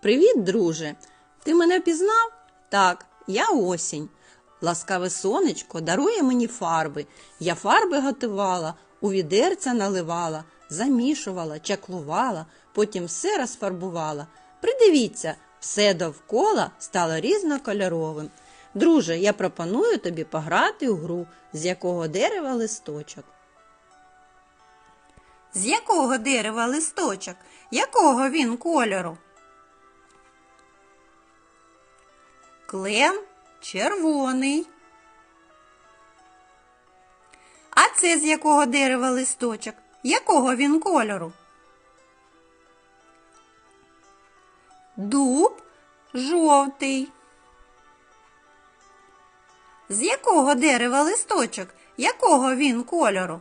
Привіт, друже! Ти мене пізнав? Так, я осінь. Ласкаве сонечко дарує мені фарби. Я фарби готувала, у відерця наливала, замішувала, чаклувала, потім все розфарбувала. Придивіться, все довкола стало різнокольоровим. Друже, я пропоную тобі пограти у гру, з якого дерева листочок. З якого дерева листочок? Якого він кольору? Клен червоний. А це з якого дерева листочок? Якого він кольору? Дуб жовтий. З якого дерева листочок? Якого він кольору?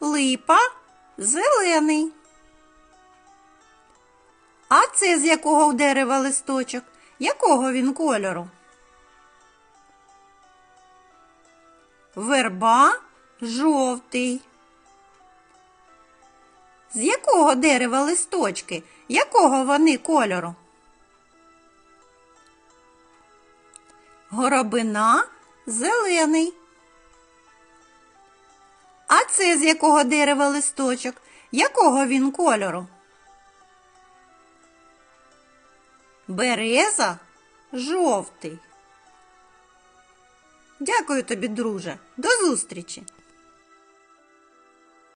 Липа зелений. А це з якого у дерева листочок? Якого він кольору? Верба жовтий. З якого дерева листочки? Якого вони кольору? Горобина зелений. А це з якого дерева листочок? Якого він кольору? Береза жовтий. Дякую тобі, друже. До зустрічі!